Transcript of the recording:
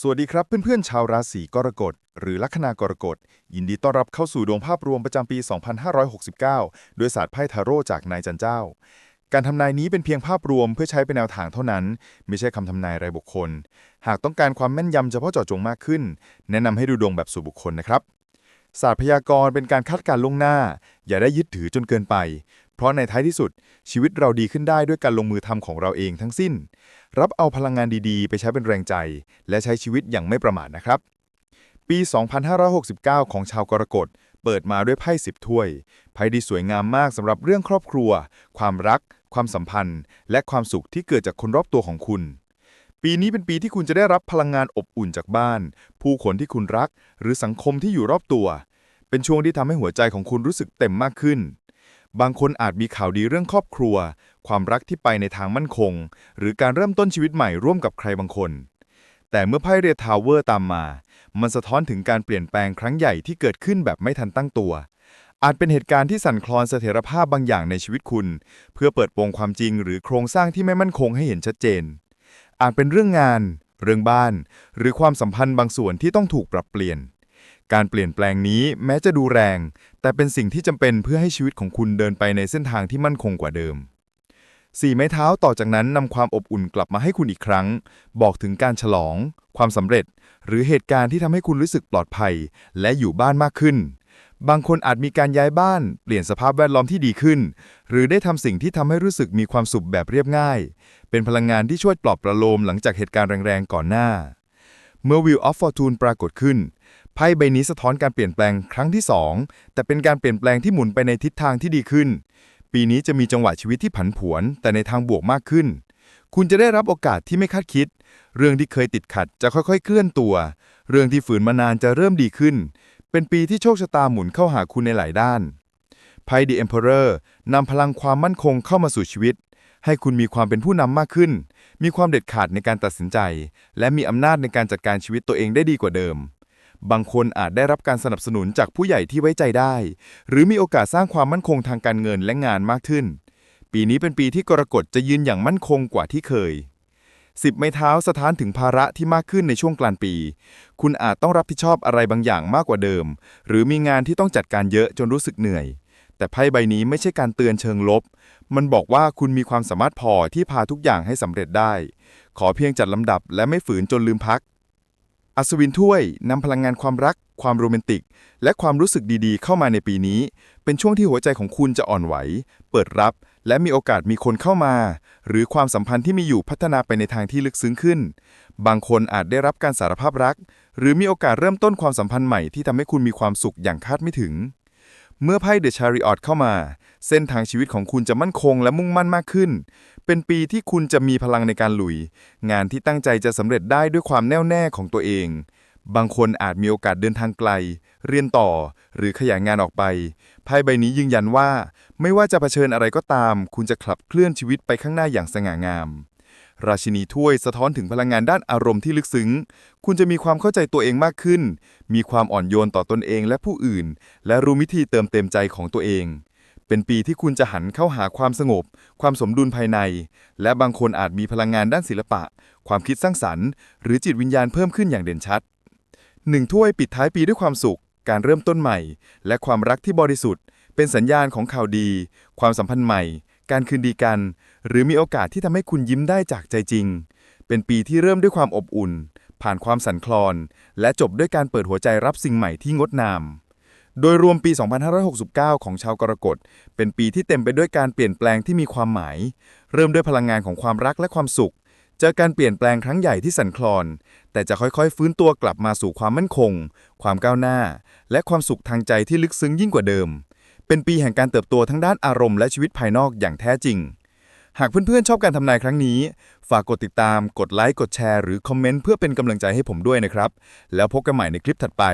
สวัสดีครับเพื่อนๆชาวราศีกรกฎ หรือลัคนากรกฎ ยินดีต้อนรับเข้าสู่ดวงภาพรวมประจำปี 2569ด้วยศาสตร์ไพ่ทาโร่จากนายจันเจ้า การทำนายนี้เป็นเพียงภาพรวมเพื่อใช้เป็นแนวทางเท่านั้น ไม่ใช่คำทำนายรายบุคคล หากต้องการความแม่นยำเฉพาะเจาะจงมากขึ้น แนะนำให้ดูดวงแบบส่วนบุคคลนะครับศาสตร์พยากรณ์เป็นการคาดการณ์ล่วงหน้า อย่าได้ยึดถือจนเกินไป เพราะในท้ายที่สุดชีวิตเราดีขึ้นได้ด้วยการลงมือทำของเราเองทั้งสิ้น รับเอาพลังงานดีๆ ไปใช้เป็นแรงใจ และใช้ชีวิตอย่างไม่ประมาทนะครับ ปี 2569 ของชาวกรกฎเปิดมาด้วยไพ่สิบถ้วย ไพ่ที่สวยงามมากสำหรับเรื่องครอบครัว ความรัก ความสัมพันธ์ และความสุขที่เกิดจากคนรอบตัวของคุณ ปีนี้เป็นปีที่คุณจะได้รับพลังงานอบอุ่นจากบ้าน ผู้คนที่คุณรัก หรือสังคมที่อยู่รอบตัว เป็นช่วงที่ทำให้หัวใจของคุณรู้สึกเต็มมากขึ้น บางคนอาจมีข่าวดีเรื่องครอบครัว ความรักที่ไปในทางมั่นคง หรือการเริ่มต้นชีวิตใหม่ร่วมกับใครบางคน แต่เมื่อไพ่เรียทาวเวอร์ตามมา มันสะท้อนถึงการเปลี่ยนแปลงครั้งใหญ่ที่เกิดขึ้นแบบไม่ทันตั้งตัว อาจเป็นเหตุการณ์ที่สั่นคลอนเสถียรภาพบางอย่างในชีวิตคุณ เพื่อเปิดโปงความจริง หรือโครงสร้างที่ไม่มั่นคงให้เห็นชัดเจน อาจเป็นเรื่องงาน เรื่องบ้าน หรือความสัมพันธ์บางส่วนที่ต้องถูกปรับเปลี่ยน การเปลี่ยนแปลงนี้แม้จะดูแรง แต่เป็นสิ่งที่จำเป็นเพื่อให้ชีวิตของคุณเดินไปในเส้นทางที่มั่นคงกว่าเดิมสี่ไม้เท้าต่อจากนั้นนำความอบอุ่นกลับมาให้คุณอีกครั้ง บอกถึงการฉลอง ความสำเร็จ หรือเหตุการณ์ที่ทำให้คุณรู้สึกปลอดภัย และอยู่บ้านมากขึ้น บางคนอาจมีการย้ายบ้าน เปลี่ยนสภาพแวดล้อมที่ดีขึ้น หรือได้ทำสิ่งที่ทำให้รู้สึกมีความสุขแบบเรียบง่าย เป็นพลังงานที่ช่วยปลอบประโลมหลังจากเหตุการณ์แรงๆก่อนหน้า เมื่อ Wheel of Fortune ปรากฏขึ้น ไพ่ใบนี้สะท้อนการเปลี่ยนแปลงครั้งที่ 2 แต่เป็นการเปลี่ยนแปลงที่หมุนไปในทิศทางที่ดีขึ้น ปีนี้จะมีจังหวะชีวิตที่ผันผวน แต่ในทางบวกมากขึ้น คุณจะได้รับโอกาสที่ไม่คาดคิด เรื่องที่เคยติดขัดจะค่อยๆ เคลื่อนตัว เรื่องที่ฝืนมานานจะเริ่มดีขึ้น เป็นปีที่โชคชะตาหมุนเข้าหาคุณในหลายด้านไพ่ The Emperor นำพลังความมั่นคงเข้ามาสู่ชีวิต ให้คุณมีความเป็นผู้นำมากขึ้น มีความเด็ดขาดในการตัดสินใจ และมีอำนาจในการจัดการชีวิตตัวเองได้ดีกว่าเดิม บางคนอาจได้รับการสนับสนุนจากผู้ใหญ่ที่ไว้ใจได้ หรือมีโอกาสสร้างความมั่นคงทางการเงินและงานมากขึ้น ปีนี้เป็นปีที่กรกฎจะยืนอย่างมั่นคงกว่าที่เคยสิบไม้เท้าสะท้านถึงภาระที่มากขึ้นในช่วงกลางปี คุณอาจต้องรับผิดชอบอะไรบางอย่างมากกว่าเดิม หรือมีงานที่ต้องจัดการเยอะจนรู้สึกเหนื่อย แต่ไพ่ใบนี้ไม่ใช่การเตือนเชิงลบ มันบอกว่าคุณมีความสามารถพอที่พาทุกอย่างให้สำเร็จได้ ขอเพียงจัดลำดับและไม่ฝืนจนลืมพัก อัศวินถ้วยนำพลังงานความรัก ความโรแมนติก และความรู้สึกดีๆ เข้ามาในปีนี้ เป็นช่วงที่หัวใจของคุณจะอ่อนไหว เปิดรับ และมีโอกาสมีคนเข้ามา หรือความสัมพันธ์ที่มีอยู่พัฒนาไปในทางที่ลึกซึ้งขึ้น บางคนอาจได้รับการสารภาพรัก หรือมีโอกาสเริ่มต้นความสัมพันธ์ใหม่ที่ทำให้คุณมีความสุขอย่างคาดไม่ถึง เมื่อไพ่เดอะชาริออตเข้ามา เส้นทางชีวิตของคุณจะมั่นคงและมุ่งมั่นมากขึ้น เป็นปีที่คุณจะมีพลังในการลุย งานที่ตั้งใจจะสำเร็จได้ด้วยความแน่วแน่ของตัวเอง บางคนอาจมีโอกาสเดินทางไกล เรียนต่อ หรือขยายงานออกไป ไพ่ใบนี้ยืนยันว่า ไม่ว่าจะเผชิญอะไรก็ตาม คุณจะขับเคลื่อนชีวิตไปข้างหน้าอย่างสง่างาม ราชินีถ้วยสะท้อนถึงพลังงานด้านอารมณ์ที่ลึกซึ้ง คุณจะมีความเข้าใจตัวเองมากขึ้น มีความอ่อนโยนต่อตนเองและผู้อื่น และรู้วิธีเติมเต็มใจของตัวเอง เป็นปีที่คุณจะหันเข้าหาความสงบ ความสมดุลภายใน และบางคนอาจมีพลังงานด้านศิลปะ ความคิดสร้างสรรค์ หรือจิตวิญญาณเพิ่มขึ้นอย่างเด่นชัดหนึ่งถ้วยปิดท้ายปีด้วยความสุข การเริ่มต้นใหม่ และความรักที่บริสุทธิ์ เป็นสัญญาณของข่าวดี ความสัมพันธ์ใหม่ การคืนดีกัน หรือมีโอกาสที่ทำให้คุณยิ้มได้จากใจจริง เป็นปีที่เริ่มด้วยความอบอุ่น ผ่านความสั่นคลอน และจบด้วยการเปิดหัวใจรับสิ่งใหม่ที่งดงาม โดยรวมปี 2569 ของชาวกรกฎเป็นปีที่เต็มไปด้วยการเปลี่ยนแปลงที่มีความหมาย เริ่มด้วยพลังงานของความรักและความสุข เจอการเปลี่ยนแปลงครั้งใหญ่ที่สั่นคลอน แต่จะค่อยๆ ฟื้นตัวกลับมาสู่ความมั่นคง ความก้าวหน้า และความสุขทางใจที่ลึกซึ้งยิ่งกว่าเดิม เป็นปีแห่งการเติบโตทั้งด้านอารมณ์และชีวิตภายนอกอย่างแท้จริง หากเพื่อนๆชอบการทำนายครั้งนี้ ฝากกดติดตาม กดไลค์ กดแชร์ หรือคอมเมนต์เพื่อเป็นกำลังใจให้ผมด้วยนะครับ แล้วพบกันใหม่ในคลิปถัดไป